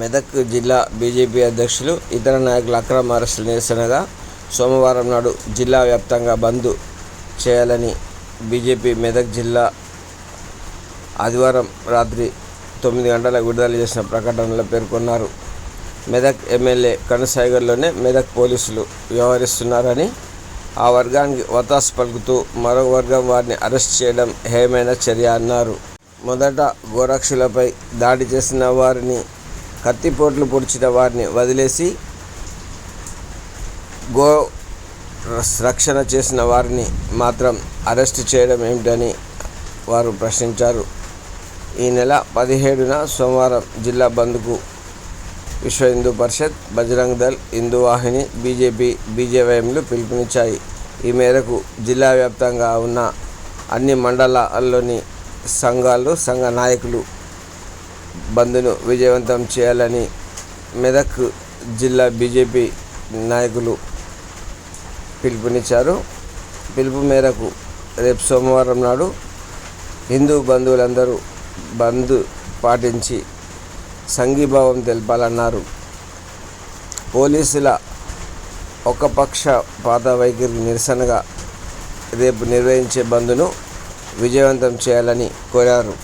మెదక్ జిల్లా బీజేపీ అధ్యక్షులు ఇతర నాయకుల అక్రమ అరెస్టుల నిరసనగా సోమవారం నాడు జిల్లా వ్యాప్తంగా బంద్ చేయాలని బీజేపీ మెదక్ జిల్లా ఆదివారం రాత్రి తొమ్మిది గంటల విడుదల చేసిన ప్రకటనలో పేర్కొన్నారు. మెదక్ ఎమ్మెల్యే కనసాగర్లోనే మెదక్ పోలీసులు వ్యవహరిస్తున్నారని ఆ వర్గానికి వతాసు పలుకుతూ మరో వర్గం వారిని అరెస్ట్ చేయడం హేమైన చర్య అన్నారు. మొదట గోరక్షులపై దాడి చేసిన వారిని కత్తిపోట్లు పొడిచిన వారిని వదిలేసి గో రక్షణ చేసిన వారిని మాత్రం అరెస్ట్ చేయడం ఏమిటని వారు ప్రశ్నించారు. ఈ నెల పదిహేడున సోమవారం జిల్లా బంద్కు విశ్వ హిందూ పరిషత్ బజరంగ్ దళ్ హిందూ వాహిని బీజేపీ బీజేవైఎంలు పిలుపునిచ్చాయి. ఈ మేరకు జిల్లా వ్యాప్తంగా ఉన్న అన్ని మండలాల్లోని సంఘాలు సంఘ నాయకులు బంద్ను విజయవంతం చేయాలని మెదక్ జిల్లా బీజేపీ నాయకులు పిలుపునిచ్చారు. పిలుపు మేరకు రేపు సోమవారం నాడు హిందూ బంధువులందరూ బంద్ పాటించి సంఘీభావం తెలపాలన్నారు. పోలీసుల ఒకపక్షపాత వైఖరి నిరసనగా రేపు నిర్వహించే బంద్ను విజయవంతం చేయాలని కోరారు.